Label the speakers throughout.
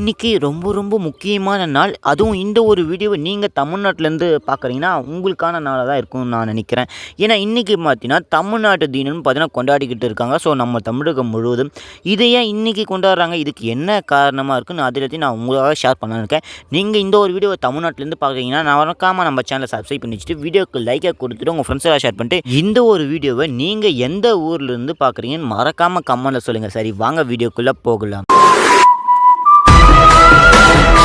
Speaker 1: இன்றைக்கி ரொம்ப ரொம்ப முக்கியமான நாள். அதுவும் இந்த ஒரு வீடியோவை நீங்கள் தமிழ்நாட்டிலேருந்து பார்க்குறீங்கன்னா உங்களுக்கான நாளாக தான் இருக்கும்னு நான் நினைக்கிறேன். ஏன்னா இன்றைக்கி பார்த்தீங்கன்னா தமிழ்நாட்டு தினம்னு பார்த்தீங்கன்னா கொண்டாடிக்கிட்டு இருக்காங்க. ஸோ நம்ம தமிழகம் முழுவதும் இதை ஏன் இன்றைக்கி கொண்டாடுறாங்க? இதுக்கு என்ன காரணமாக இருக்குன்னு அதை பற்றி நான் உங்களாக ஷேர் பண்ண இருக்கேன். நீங்கள் இந்த ஒரு வீடியோவை தமிழ்நாட்டிலேருந்து பார்க்குறீங்கன்னா நான் மறக்காமல் நம்ம சேனலை சப்ஸ்கிரைப் பண்ணி வச்சுட்டு வீடியோக்கு லைக்கை கொடுத்துட்டு உங்கள் ஃப்ரெண்ட்ஸெல்லாம் ஷேர் பண்ணிட்டு இந்த ஒரு வீடியோவை நீங்கள் எந்த ஊர்லேருந்து பார்க்குறீங்கன்னு மறக்காமல் கமெண்ட்டில் சொல்லுங்கள் சரி வாங்க வீடியோக்குள்ளே போகலாம்.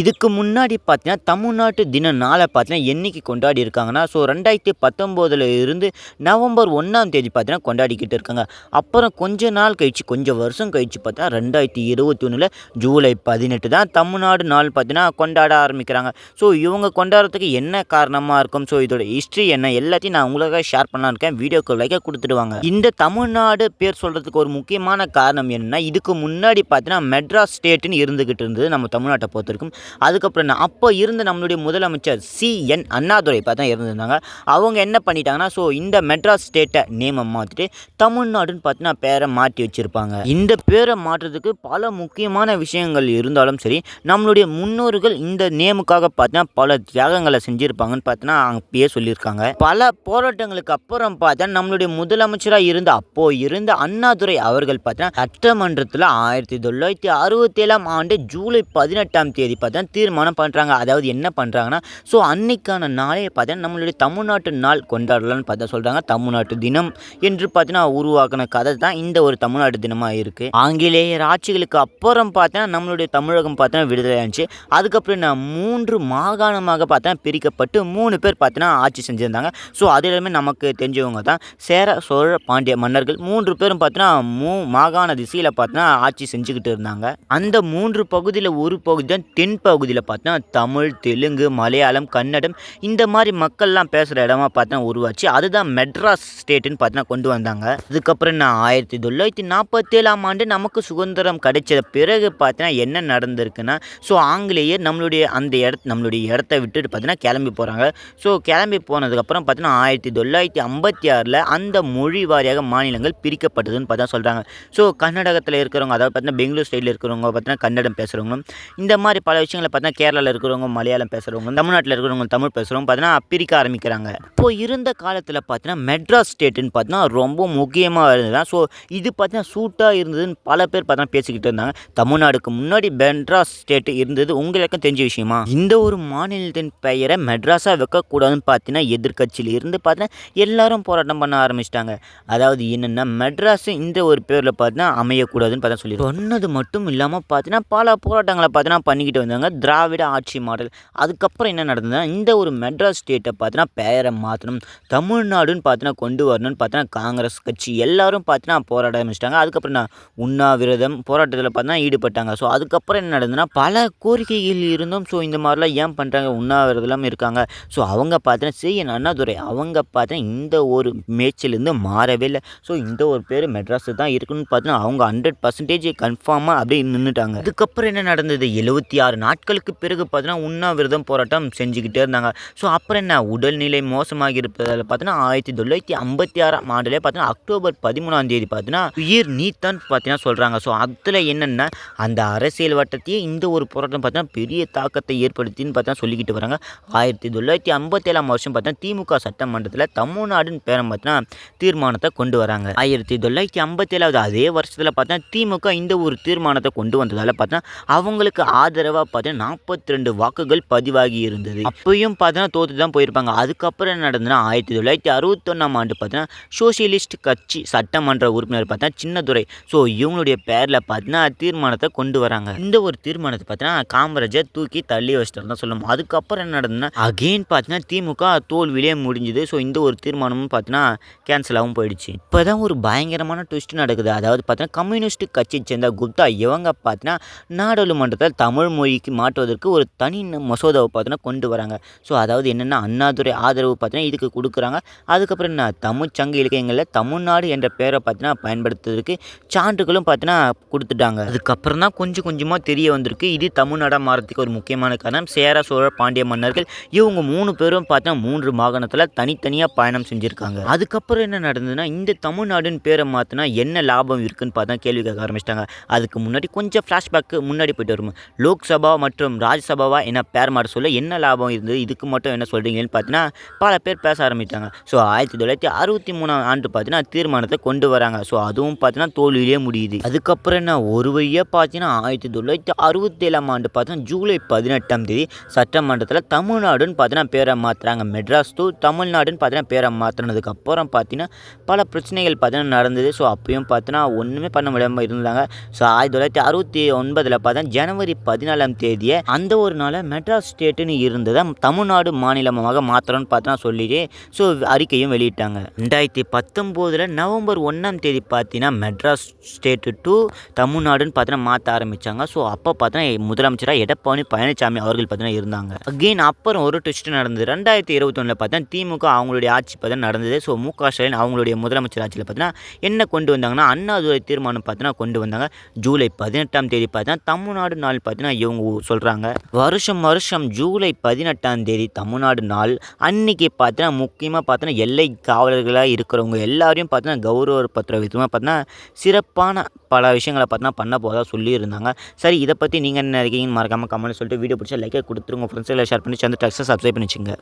Speaker 1: இதுக்கு முன்னாடி பார்த்தீங்கன்னா தமிழ்நாட்டு தின நாளை பார்த்தீங்கன்னா என்னைக்கு கொண்டாடி இருக்காங்கன்னா ஸோ ரெண்டாயிரத்தி பத்தொம்போதில் இருந்து நவம்பர் ஒன்றாம் தேதி பார்த்தீங்கன்னா கொண்டாடிக்கிட்டு இருக்காங்க. அப்புறம் கொஞ்ச நாள் கழிச்சு கொஞ்சம் வருஷம் கழிச்சு பார்த்தா ரெண்டாயிரத்தி இருபத்தி ஒன்றில் ஜூலை பதினெட்டு தான் தமிழ்நாடு நாள் பார்த்தீங்கன்னா கொண்டாட ஆரம்பிக்கிறாங்க. ஸோ இவங்க கொண்டாடுறதுக்கு என்ன காரணமாக இருக்கும்? ஸோ இதோட ஹிஸ்ட்ரி என்ன எல்லாத்தையும் நான் உங்களுக்காக ஷேர் பண்ணலாம் இருக்கேன். வீடியோக்கு லைக்காக கொடுத்துடுவாங்க. இந்த தமிழ்நாடு பேர் சொல்கிறதுக்கு ஒரு முக்கியமான காரணம் என்னென்னா இதுக்கு முன்னாடி பார்த்தீங்கன்னா மெட்ராஸ் ஸ்டேட்டுன்னு இருந்துக்கிட்டு இருந்தது நம்ம தமிழ்நாட்டை பொறுத்த வரைக்கும். அதுக்கப்புறம் என்ன? அப்போ இருந்த நம்மளுடைய முதலமைச்சர் சி என் அண்ணாதுரை பார்த்தா இருந்திருந்தாங்க அவங்க என்ன பண்ணிட்டாங்கன்னா ஸோ இந்த மெட்ராஸ் ஸ்டேட்டை நேமை மாற்றிட்டு தமிழ்நாடுன்னு பார்த்தீங்கன்னா பேரை மாற்றி வச்சுருப்பாங்க. இந்த பேரை மாற்றுறதுக்கு பல முக்கியமான விஷயங்கள் இருந்தாலும் சரி நம்மளுடைய முன்னோர்கள் இந்த நேமுக்காக பார்த்தீங்கன்னா பல தியாகங்களை செஞ்சுருப்பாங்கன்னு பார்த்தீங்கன்னா அப்பயே சொல்லியிருக்காங்க. பல போராட்டங்களுக்கு அப்புறம் பார்த்தா நம்மளுடைய முதலமைச்சராக இருந்த அப்போ இருந்த அண்ணாதுரை அவர்கள் பார்த்தீங்கன்னா சட்டமன்றத்தில் ஆயிரத்தி தொள்ளாயிரத்தி அறுபத்தி ஏழாம் ஆண்டு ஜூலை பதினெட்டாம் தேதி பார்த்தா தான் தீர்மானம் பண்ணுறாங்க அதாவது என்ன பண்ணுறாங்கன்னா ஸோ அன்னைக்கான நாளே பார்த்தீங்கன்னா நம்மளுடைய தமிழ்நாட்டு நாள் கொண்டாடலாம்னு பார்த்தா சொல்கிறாங்க தமிழ்நாட்டு தினம் என்று பார்த்தீங்கன்னா உருவாக்கின கதை தான் இந்த ஒரு தமிழ்நாடு தினமாக இருக்குது ஆங்கிலேயர் ஆட்சிகளுக்கு அப்புறம் பார்த்தீங்கன்னா நம்மளுடைய தமிழகம் பார்த்தீங்கன்னா விடுதலை ஆச்சு. அதுக்கப்புறம் நான் மூன்று மாகாணமாக பார்த்தா பிரிக்கப்பட்டு மூணு பேர் பார்த்தீங்கன்னா ஆட்சி செஞ்சுருந்தாங்க. ஸோ அது எல்லாமே நமக்கு தெரிஞ்சவங்க தான். சேர சோழ பாண்டிய மன்னர்கள் மூன்று பேரும் பார்த்தீங்கன்னா மூ மாகாண திசையில் பார்த்தீங்கன்னா ஆட்சி செஞ்சுக்கிட்டு இருந்தாங்க. அந்த மூன்று பகுதியில் ஒரு பகுதி தான் தென் பகுதியில் பார்த்தீங்கன்னா தமிழ் தெலுங்கு மலையாளம் கன்னடம் இந்த மாதிரி மக்கள்லாம் பேசுகிற இடமா பார்த்தீங்கன்னா உருவாச்சு. அதுதான் மெட்ராஸ் ஸ்டேட்டுன்னு பார்த்தீங்கன்னா கொண்டு வந்தாங்க. அதுக்கப்புறம் நான் ஆயிரத்தி தொள்ளாயிரத்தி நாற்பத்தேழாம் ஆண்டு நமக்கு சுதந்திரம் கிடைச்ச பிறகு பார்த்தீங்கன்னா என்ன நடந்திருக்குன்னா ஸோ ஆங்கிலேயர் நம்மளுடைய அந்த இடத்து நம்மளுடைய இடத்த விட்டுட்டு பார்த்தீங்கன்னா கிளம்பி போகிறாங்க ஸோ கிளம்பி போனதுக்கப்புறம் பார்த்தீங்கன்னா ஆயிரத்தி தொள்ளாயிரத்தி ஐம்பத்தி ஆறில் அந்த மொழி வாரியாக மாநிலங்கள் பிரிக்கப்பட்டதுன்னு பார்த்தா சொல்கிறாங்க ஸோ கர்நாடகத்தில் இருக்கிறவங்க அதாவது பார்த்தீங்கன்னா பெங்களூர் ஸ்டைலில் இருக்கிறவங்க பார்த்தீங்கன்னா கன்னடம் பேசுகிறவங்களும் இந்த மாதிரி பல விஷயங்களை பார்த்தா கேரளாவில் இருக்கிறவங்க மலையாளம் பேசுகிறவங்க தமிழ்நாட்டில் இருக்கிறவங்க தமிழ் பேசுகிறவங்க பார்த்தீங்கன்னா பிரிக்க ஆரம்பிக்கிறாங்க. இப்போ இருந்த காலத்தில் பார்த்தீங்கன்னா மெட்ராஸ் ஸ்டேட்டுன்னு பார்த்தீங்கன்னா ரொம்ப முக்கியமாக இருந்தது ஸோ இது பார்த்தீங்கன்னா சூட்டாக இருந்ததுன்னு பல பேர் பார்த்தீங்கன்னா பேசிக்கிட்டு இருந்தாங்க. தமிழ்நாடுக்கு முன்னாடி மெட்ராஸ் ஸ்டேட் இருந்தது. உங்களுக்கும் தெரிஞ்ச விஷயமா? இந்த ஒரு மாநிலத்தின் பெயரை மெட்ராஸாக வைக்கக்கூடாதுன்னு பார்த்தீங்கன்னா எதிர்க்கட்சியில் இருந்து பார்த்தீங்கன்னா எல்லாரும் போராட்டம் பண்ண ஆரம்பிச்சிட்டாங்க. அதாவது என்னென்னா மெட்ராஸ் இந்த ஒரு பேரில் பார்த்தீங்கன்னா அமையக்கூடாதுன்னு பார்த்தா சொல்லி சொன்னது மட்டும் இல்லாமல் பார்த்தீங்கன்னா பல போராட்டங்களை பார்த்தீங்கன்னா பண்ணிக்கிட்டு வந்தாங்க. திராவிட ஆட்சி மாடல். அதுக்கப்புறம் என்ன நடந்ததுன்னா இந்த ஒரு மெட்ராஸ் ஸ்டேட்டை பார்த்தீங்கன்னா பெயரை மாற்றணும் தமிழ்நாடுன்னு பார்த்தீங்கன்னா கொண்டு வரணும்னு பார்த்தீங்கன்னா காங்கிரஸ் கட்சி எல்லாரும் பார்த்தீங்கன்னா போராட ஆரம்பிச்சிட்டாங்க. அதுக்கப்புறம் நான் உண்ணாவிரதம் போராட்டத்தில் பார்த்தீங்கன்னா ஈடுபட்டாங்க. ஸோ அதுக்கப்புறம் என்ன நடந்ததுன்னா பல கோரிக்கைகள் இருந்தும் ஸோ இந்த மாதிரிலாம் ஏன் பண்ணுறாங்க உண்ணாவிரதம் இருக்காங்க. ஸோ அவங்க பார்த்தீங்கன்னா சி என் அண்ணாதுரை அவங்க பார்த்தீங்கன்னா இந்த ஒரு மேட்சிலேருந்து மாறவே இல்லை. ஸோ இந்த ஒரு பேர் மெட்ராஸ் தான் இருக்குன்னு பார்த்தீங்கன்னா அவங்க ஹண்ட்ரட் பர்சன்டேஜ் கன்ஃபார்மாக அப்படியே நின்றுட்டாங்க அதுக்கப்புறம் என்ன நடந்தது? எழுபத்தி ஆறு நாட்களுக்கு பிறகு பார்த்தீங்கன்னா உண்ணாவிரதம் போராட்டம் செஞ்சுக்கிட்டே இருந்தாங்க. ஸோ அப்புறம் என்ன? உடல்நிலை மோசமாக இருப்பதால் பார்த்தீங்கன்னா ஆயிரத்தி தொள்ளாயிரத்தி ஐம்பத்தி ஆறாம் ஆண்டிலே பார்த்தீங்கன்னா அக்டோபர் பதிமூணாம் தேதி பார்த்தீங்கன்னா உயிர் நீத்தான் பார்த்தீங்கன்னா சொல்கிறாங்க ஸோ அதில் என்னென்னா? அந்த அரசியல் வட்டத்தையே இந்த ஒரு போராட்டம் பார்த்தீங்கன்னா பெரிய தாக்கத்தை ஏற்படுத்தின்னு பார்த்தா சொல்லிக்கிட்டு வராங்க. ஆயிரத்தி தொள்ளாயிரத்தி ஐம்பத்தேழாம் வருஷம் பார்த்தா திமுக சட்டமன்றத்தில் தமிழ்நாடுன்னு பேரம் பார்த்தீங்கன்னா தீர்மானத்தை கொண்டு வராங்க. ஆயிரத்தி தொள்ளாயிரத்தி ஐம்பத்தேழாவது அதே வருஷத்தில் பார்த்தா திமுக இந்த ஒரு தீர்மானத்தை கொண்டு வந்ததால் பார்த்தா அவங்களுக்கு ஆதரவாக பார்த்தீங்கன்னா நாற்பத்தி ரெண்டு வாக்குகள் பதிவாகி இருந்தது அப்பயும் பார்த்தீங்கன்னா தோற்று தான் போயிருப்பாங்க. அதுக்கப்புறம் என்ன நடந்ததுன்னா ஆயிரத்தி தொள்ளாயிரத்தி அறுபத்தொன்னாம் ஆண்டு பார்த்தீங்கன்னா சோசியலிஸ்ட் கட்சி சட்டமன்ற உறுப்பினர் பார்த்தா சின்னதுரை. ஸோ இவங்களுடைய பேரில் பார்த்தீங்கன்னா தீர்மானத்தை கொண்டு வராங்க. இந்த ஒரு தீர்மானத்தை பார்த்தீங்கன்னா காமராஜர் தூக்கி தள்ளி வச்சிட்டு தான் சொல்லணும். அதுக்கப்புறம் என்ன நடந்ததுன்னா அகெயின் பார்த்தீங்கன்னா திமுக தோல்வியிலே முடிஞ்சுது. ஸோ இந்த ஒரு தீர்மானமும் பார்த்தீங்கன்னா கேன்சல் ஆகும் போயிடுச்சு. இப்போ தான் ஒரு பயங்கரமான ட்விஸ்ட் நடக்குது. அதாவது பார்த்தீங்கன்னா கம்யூனிஸ்ட் கட்சியை சேர்ந்த குப்தா இவங்க பார்த்தீங்கன்னா நாடாளுமன்றத்தில் தமிழ் மொழி நீக்கி மாற்றுவதற்கு ஒரு தனி மசோதாவை பார்த்தோன்னா கொண்டு வராங்க. ஸோ அதாவது என்னென்னா அண்ணாதுரை ஆதரவு பார்த்தீங்கன்னா இதுக்கு கொடுக்குறாங்க. அதுக்கப்புறம் என்ன தமிழ்ச்சங்க இலக்கியங்களில் தமிழ்நாடு என்ற பேரை பார்த்தீங்கன்னா பயன்படுத்துறதுக்கு சான்றுகளும் பார்த்தீங்கன்னா கொடுத்துட்டாங்க. அதுக்கப்புறம் தான் கொஞ்சம் கொஞ்சமாக தெரிய வந்திருக்கு. இது தமிழ்நாடாக மாறதுக்கு ஒரு முக்கியமான காரணம். சேர சோழ பாண்டிய மன்னர்கள் இவங்க மூணு பேரும் பார்த்தீங்கன்னா மூன்று மாகாணத்தில் தனித்தனியாக பயணம் செஞ்சுருக்காங்க. அதுக்கப்புறம் என்ன நடந்ததுன்னா இந்த தமிழ்நாடுன்னு பேரை மாற்றினா என்ன லாபம் இருக்குன்னு பார்த்தா கேள்வி கேட்க ஆரம்பிச்சிட்டாங்க. அதுக்கு முன்னாடி கொஞ்சம் ஃப்ளாஷ்பேக்கு முன்னாடி போயிட்டு வரும் லோக்சபா மற்றும் ராஜ்யசபாவா என்ன பேர் மாற சொல்ல என்ன லாபம் இருந்தது இதுக்கு மட்டும் என்ன சொல்கிறீங்கன்னு பார்த்தீங்கன்னா பல பேர் பேச ஆரம்பித்தாங்க ஸோ ஆயிரத்தி தொள்ளாயிரத்தி அறுபத்தி மூணாம் ஆண்டு பார்த்தீங்கன்னா தீர்மானத்தை கொண்டு வராங்க. ஸோ அதுவும் பார்த்தீங்கன்னா தோல்வியிலே முடியுது. அதுக்கப்புறம் என்ன ஒரு வழியாக பார்த்தீங்கன்னா ஆயிரத்தி தொள்ளாயிரத்தி அறுபத்தேழாம் ஆண்டு பார்த்தீங்கன்னா ஜூலை பதினெட்டாம் தேதி சட்டமன்றத்தில் தமிழ்நாடுன்னு பார்த்தீங்கன்னா பேரை மாற்றுறாங்க மெட்ராஸ் டூ தமிழ்நாடுன்னு பார்த்தீங்கன்னா பேரை மாற்றினதுக்கு அப்புறம் பார்த்தீங்கன்னா பல பிரச்சனைகள் பார்த்தீங்கன்னா நடந்தது. ஸோ அப்பயும் பார்த்தீங்கன்னா ஒன்றுமே பண்ண முடியாமல் இருந்தாங்க ஸோ ஆயிரத்தி தொள்ளாயிரத்தி அறுபத்தி ஒன்பதில் பார்த்தா ஜனவரி பதினாலாம் தேதி தேதியை அந்த ஒரு நாளை மெட்ராஸ் ஸ்டேட்டுன்னு இருந்ததை தமிழ்நாடு மாநிலமாக மாத்திரம்னு பார்த்தா சொல்லிட்டு ஸோ அறிக்கையும் வெளியிட்டாங்க. ரெண்டாயிரத்தி பத்தொம்போதில் நவம்பர் ஒன்றாம் தேதி பார்த்தீங்கன்னா மெட்ராஸ் ஸ்டேட்டு டு தமிழ்நாடுன்னு பார்த்தீங்கன்னா மாற்ற ஆரம்பித்தாங்க ஸோ அப்போ பார்த்தீங்கன்னா முதலமைச்சராக எடப்பாடி பழனிசாமி அவர்கள் பார்த்தீங்கன்னா இருந்தாங்க. அகெயின் அப்புறம் ஒரு ட்விஸ்ட் நடந்தது. ரெண்டாயிரத்தி இருபத்தொன்னில் பார்த்தீங்கன்னா திமுக அவங்களுடைய ஆட்சி பார்த்தீங்கன்னா நடந்தது. ஸோ மு க ஸ்டாலின் அவங்களுடைய முதலமைச்சர் ஆட்சியில் பார்த்தீங்கன்னா என்ன கொண்டு வந்தாங்கன்னா அண்ணாதுரை தீர்மானம் பார்த்தீங்கன்னா கொண்டு வந்தாங்க. ஜூலை பதினெட்டாம் தேதி பார்த்தீங்கன்னா தமிழ்நாடு நாள் பார்த்தீங்கன்னா இவங்க சொல்கிறாங்க வருஷம் வருஷம் ஜூலை பதினெட்டாம் தேதி தமிழ்நாடு நாள். அன்னைக்கு பார்த்தீங்கன்னா முக்கியமாக பார்த்தோன்னா எல்லை காவலர்களாக இருக்கிறவங்க எல்லாரையும் பார்த்தீங்கன்னா கௌரவ பத்திர விதமாக பார்த்தீங்கன்னா சிறப்பான பல விஷயங்களை பார்த்தீங்கன்னா பண்ண போதாக சொல்லியிருந்தாங்க. சரி இதை பற்றி நீங்கள் என்ன நினைக்கிறீங்கன்னு மறக்காமல் கமெண்ட் சொல்லிட்டு வீடியோ பிடிச்சா லைக்கை கொடுத்துருங்க. ஃப்ரெண்ட்ஸ் எல்லாம் ஷேர் பண்ணி சேர்ந்து டெக்ஸ்ட்டை சப்ஸ்கிரைப் பண்ணிச்சிங்க.